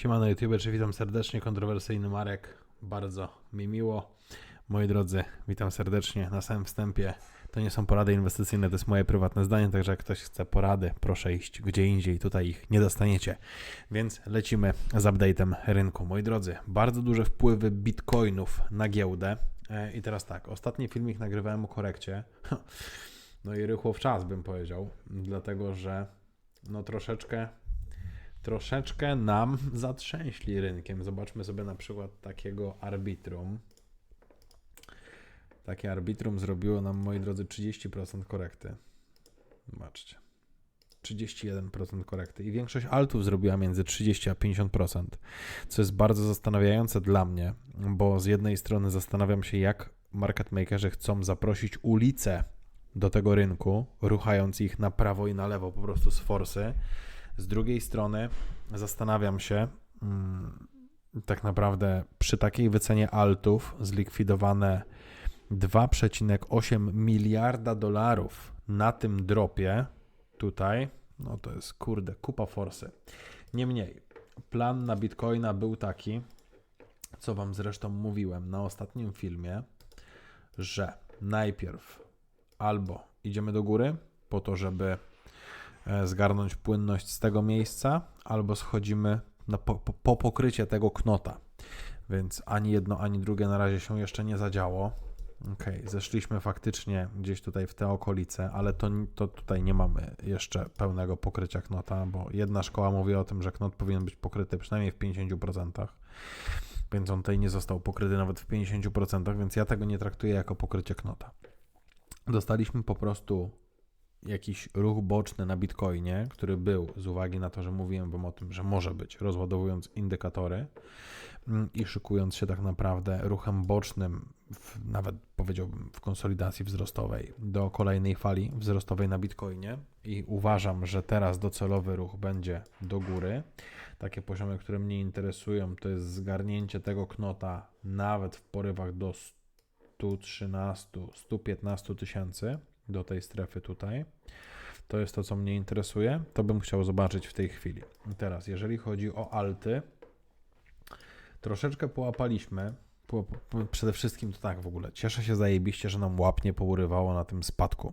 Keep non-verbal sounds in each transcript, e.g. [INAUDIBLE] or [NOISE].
Siemano YouTube, czy witam serdecznie, kontrowersyjny Marek, bardzo mi miło. Moi drodzy, witam serdecznie na samym wstępie. To nie są porady inwestycyjne, to jest moje prywatne zdanie, także jak ktoś chce porady, proszę iść gdzie indziej, tutaj ich nie dostaniecie. Więc lecimy z update'em rynku. Moi drodzy, bardzo duże wpływy bitcoinów na giełdę. E, I teraz tak, ostatni filmik nagrywałem o korekcie. [LAUGHS] No i rychło w czas bym powiedział, dlatego że no troszeczkę troszeczkę nam zatrzęśli rynkiem. Zobaczmy sobie na przykład takiego arbitrum. Takie arbitrum zrobiło nam, moi drodzy, 30% korekty. Zobaczcie. 31% korekty. I większość altów zrobiła między 30 a 50%, co jest bardzo zastanawiające dla mnie, bo z jednej strony zastanawiam się, jak market makerzy chcą zaprosić ulicę do tego rynku, ruchając ich na prawo i na lewo po prostu z forsy. Z drugiej strony zastanawiam się, mm, tak naprawdę przy takiej wycenie altów zlikwidowane 2,8 miliarda dolarów na tym dropie tutaj, no to jest kurde, kupa forsy. Niemniej, plan na Bitcoina był taki, co Wam zresztą mówiłem na ostatnim filmie, że najpierw albo idziemy do góry po to, żeby zgarnąć płynność z tego miejsca, albo schodzimy na po, po, po pokrycie tego knota. Więc ani jedno, ani drugie na razie się jeszcze nie zadziało. Ok, zeszliśmy faktycznie gdzieś tutaj w te okolice, ale to, to tutaj nie mamy jeszcze pełnego pokrycia knota, bo jedna szkoła mówi o tym, że knot powinien być pokryty przynajmniej w 50%, więc on tutaj nie został pokryty nawet w 50%, więc ja tego nie traktuję jako pokrycie knota. Dostaliśmy po prostu jakiś ruch boczny na Bitcoinie, który był z uwagi na to, że mówiłem Wam o tym, że może być, rozładowując indykatory mm, i szykując się tak naprawdę ruchem bocznym, w, nawet powiedziałbym w konsolidacji wzrostowej, do kolejnej fali wzrostowej na Bitcoinie. I uważam, że teraz docelowy ruch będzie do góry. Takie poziomy, które mnie interesują, to jest zgarnięcie tego knota nawet w porywach do 113, 115 tysięcy do tej strefy tutaj. To jest to, co mnie interesuje. To bym chciał zobaczyć w tej chwili. Teraz, jeżeli chodzi o alty, troszeczkę połapaliśmy. Po, po, przede wszystkim to tak w ogóle. Cieszę się zajebiście, że nam łapnie pourywało na tym spadku,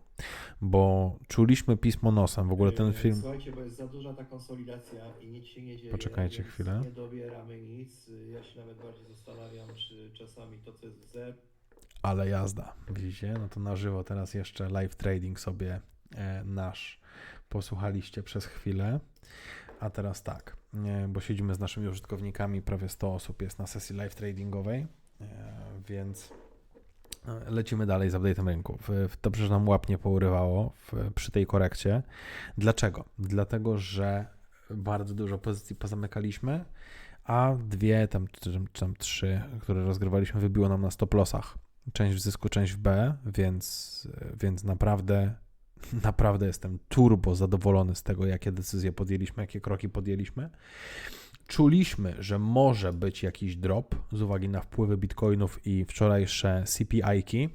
bo czuliśmy pismo nosem. W ogóle ten film. Słuchajcie, bo jest za duża ta konsolidacja i nic się nie dzieje. Poczekajcie chwilę. Nie dobieramy nic. Ja się nawet bardziej zastanawiam, czy czasami to, co jest w Ale jazda, widzicie? No to na żywo teraz jeszcze live trading sobie e, nasz posłuchaliście przez chwilę. A teraz tak, e, bo siedzimy z naszymi użytkownikami, prawie 100 osób jest na sesji live tradingowej, e, więc lecimy dalej z update'em rynku. Dobrze, że nam łapnie pourywało przy tej korekcie. Dlaczego? Dlatego, że bardzo dużo pozycji pozamykaliśmy, a dwie, tam, czy tam, trzy, które rozgrywaliśmy, wybiło nam na stop lossach część w zysku, część w B, więc, więc naprawdę, [LAUGHS] naprawdę jestem turbo zadowolony z tego, jakie decyzje podjęliśmy, jakie kroki podjęliśmy. Czuliśmy, że może być jakiś drop z uwagi na wpływy bitcoinów i wczorajsze CPI-ki,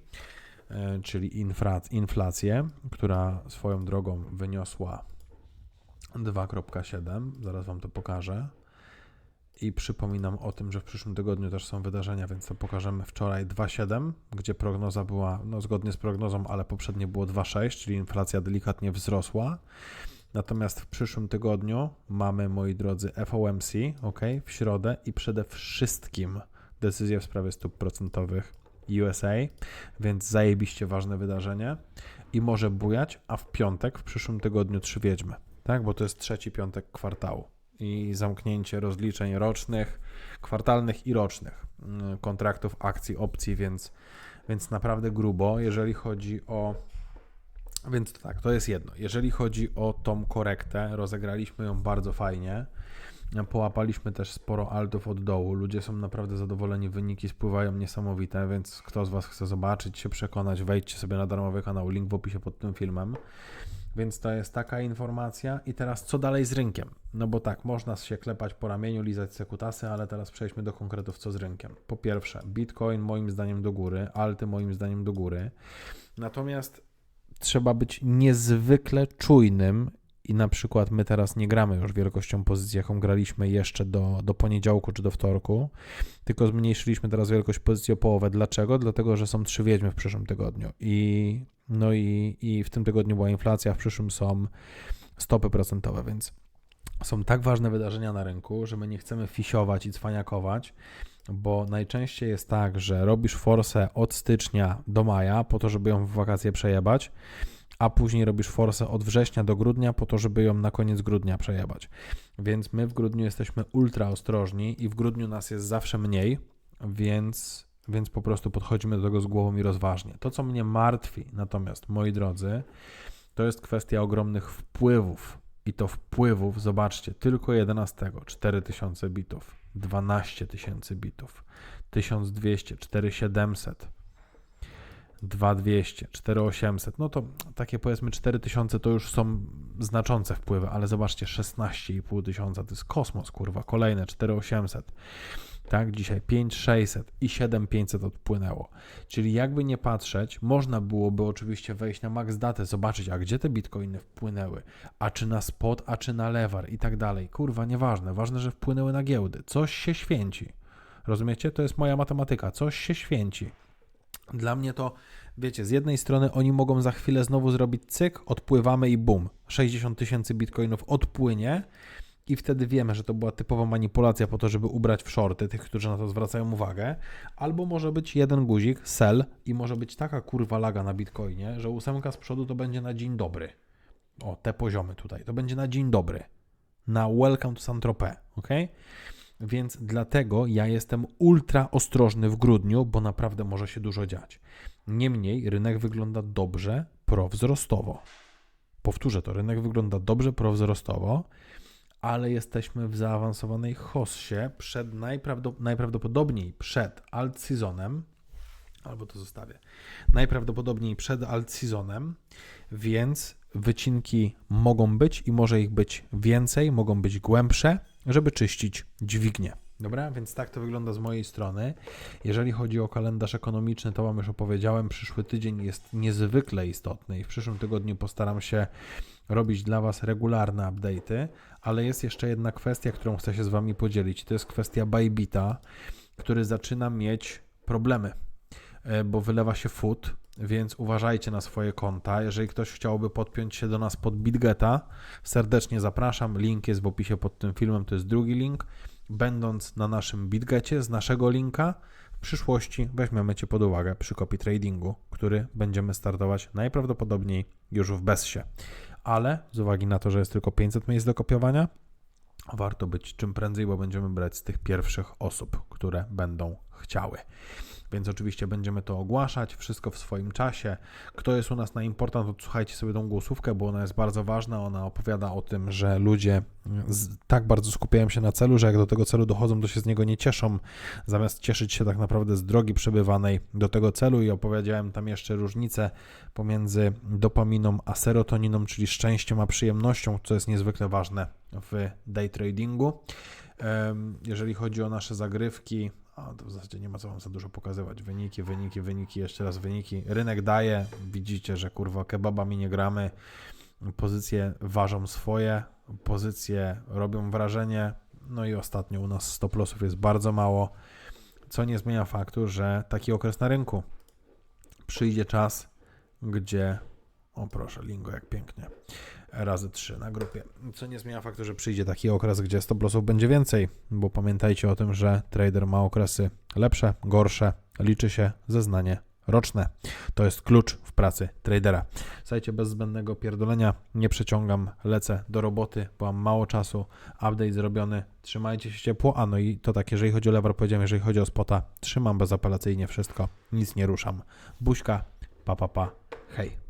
e, czyli inflację, która swoją drogą wyniosła 2,7. Zaraz Wam to pokażę. I przypominam o tym, że w przyszłym tygodniu też są wydarzenia, więc to pokażemy wczoraj 2,7, gdzie prognoza była no, zgodnie z prognozą, ale poprzednie było 2,6, czyli inflacja delikatnie wzrosła. Natomiast w przyszłym tygodniu mamy, moi drodzy, FOMC, ok, w środę i przede wszystkim decyzję w sprawie stóp procentowych USA, więc zajebiście ważne wydarzenie i może bujać, a w piątek, w przyszłym tygodniu trzy wiedźmy, tak, bo to jest trzeci piątek kwartału i zamknięcie rozliczeń rocznych, kwartalnych i rocznych mm, kontraktów, akcji, opcji, więc, więc naprawdę grubo, jeżeli chodzi o. Więc tak, to jest jedno. Jeżeli chodzi o tą korektę, rozegraliśmy ją bardzo fajnie. Połapaliśmy też sporo altów od dołu. Ludzie są naprawdę zadowoleni, wyniki spływają niesamowite, więc kto z Was chce zobaczyć, się przekonać, wejdźcie sobie na darmowy kanał, link w opisie pod tym filmem. Więc to jest taka informacja. I teraz co dalej z rynkiem? No bo tak, można się klepać po ramieniu, lizać sekutasy, ale teraz przejdźmy do konkretów, co z rynkiem. Po pierwsze, Bitcoin moim zdaniem do góry, alty moim zdaniem do góry. Natomiast trzeba być niezwykle czujnym i na przykład my teraz nie gramy już wielkością pozycji, jaką graliśmy jeszcze do, do poniedziałku czy do wtorku, tylko zmniejszyliśmy teraz wielkość pozycji o połowę. Dlaczego? Dlatego, że są trzy wiedźmy w przyszłym tygodniu i no i, i w tym tygodniu była inflacja, w przyszłym są stopy procentowe, więc są tak ważne wydarzenia na rynku, że my nie chcemy fisiować i cwaniakować, bo najczęściej jest tak, że robisz forsę od stycznia do maja po to, żeby ją w wakacje przejebać, a później robisz forsę od września do grudnia po to, żeby ją na koniec grudnia przejebać. Więc my w grudniu jesteśmy ultra ostrożni i w grudniu nas jest zawsze mniej, więc, więc po prostu podchodzimy do tego z głową i rozważnie. To, co mnie martwi, natomiast, moi drodzy, to jest kwestia ogromnych wpływów. I to wpływów, zobaczcie, tylko 11 4000 bitów, 12 tysięcy bitów, 1200, 4700, 2200, 4800, no to takie powiedzmy 4000 to już są znaczące wpływy, ale zobaczcie 16,5 tysiąca to jest kosmos, kurwa, kolejne 4800. Tak, dzisiaj 5600 i 7500 odpłynęło. Czyli jakby nie patrzeć, można byłoby oczywiście wejść na max datę, zobaczyć, a gdzie te bitcoiny wpłynęły, a czy na spot, a czy na lewar i tak dalej. Kurwa, nieważne, ważne, że wpłynęły na giełdy. Coś się święci. Rozumiecie? To jest moja matematyka. Coś się święci. Dla mnie to, wiecie, z jednej strony oni mogą za chwilę znowu zrobić cyk, odpływamy i bum. 60 tysięcy bitcoinów odpłynie i wtedy wiemy, że to była typowa manipulacja po to, żeby ubrać w shorty tych, którzy na to zwracają uwagę. Albo może być jeden guzik, sell i może być taka kurwa laga na bitcoinie, że ósemka z przodu to będzie na dzień dobry. O, te poziomy tutaj. To będzie na dzień dobry. Na welcome to Saint-Tropez, ok? Więc dlatego ja jestem ultra ostrożny w grudniu, bo naprawdę może się dużo dziać. Niemniej rynek wygląda dobrze prowzrostowo. Powtórzę to, rynek wygląda dobrze prowzrostowo, ale jesteśmy w zaawansowanej hossie przed najprawdop- najprawdopodobniej przed alt seasonem, albo to zostawię, najprawdopodobniej przed alt seasonem, więc wycinki mogą być i może ich być więcej, mogą być głębsze, żeby czyścić dźwignię. Dobra, więc tak to wygląda z mojej strony. Jeżeli chodzi o kalendarz ekonomiczny, to Wam już opowiedziałem, przyszły tydzień jest niezwykle istotny i w przyszłym tygodniu postaram się robić dla Was regularne update'y, ale jest jeszcze jedna kwestia, którą chcę się z Wami podzielić. To jest kwestia Bybita, który zaczyna mieć problemy, bo wylewa się food, więc uważajcie na swoje konta. Jeżeli ktoś chciałby podpiąć się do nas pod Bitgeta, serdecznie zapraszam. Link jest w opisie pod tym filmem, to jest drugi link. Będąc na naszym Bitgecie z naszego linka, w przyszłości weźmiemy Cię pod uwagę przy copy tradingu, który będziemy startować najprawdopodobniej już w Bessie. Ale z uwagi na to, że jest tylko 500 miejsc do kopiowania, warto być czym prędzej, bo będziemy brać z tych pierwszych osób, które będą chciały. Więc oczywiście będziemy to ogłaszać, wszystko w swoim czasie. Kto jest u nas na important, odsłuchajcie sobie tą głosówkę, bo ona jest bardzo ważna. Ona opowiada o tym, że ludzie tak bardzo skupiają się na celu, że jak do tego celu dochodzą, to się z niego nie cieszą, zamiast cieszyć się tak naprawdę z drogi przebywanej do tego celu. I opowiedziałem tam jeszcze różnicę pomiędzy dopaminą a serotoniną, czyli szczęściem a przyjemnością, co jest niezwykle ważne w day tradingu. Jeżeli chodzi o nasze zagrywki, a to w zasadzie nie ma co wam za dużo pokazywać. Wyniki, wyniki, wyniki, jeszcze raz wyniki. Rynek daje, widzicie, że kurwa kebabami nie gramy. Pozycje ważą swoje, pozycje robią wrażenie. No i ostatnio u nas stop lossów jest bardzo mało, co nie zmienia faktu, że taki okres na rynku. Przyjdzie czas, gdzie o proszę, lingo jak pięknie. Razy 3 na grupie. Co nie zmienia faktu, że przyjdzie taki okres, gdzie stop lossów będzie więcej, bo pamiętajcie o tym, że trader ma okresy lepsze, gorsze. Liczy się zeznanie roczne. To jest klucz w pracy tradera. Słuchajcie, bez zbędnego pierdolenia nie przeciągam, lecę do roboty, bo mam mało czasu, update zrobiony, trzymajcie się ciepło, a no i to tak, jeżeli chodzi o lever, powiedziałem, jeżeli chodzi o spota, trzymam bezapelacyjnie wszystko, nic nie ruszam. Buźka, pa pa pa, hej.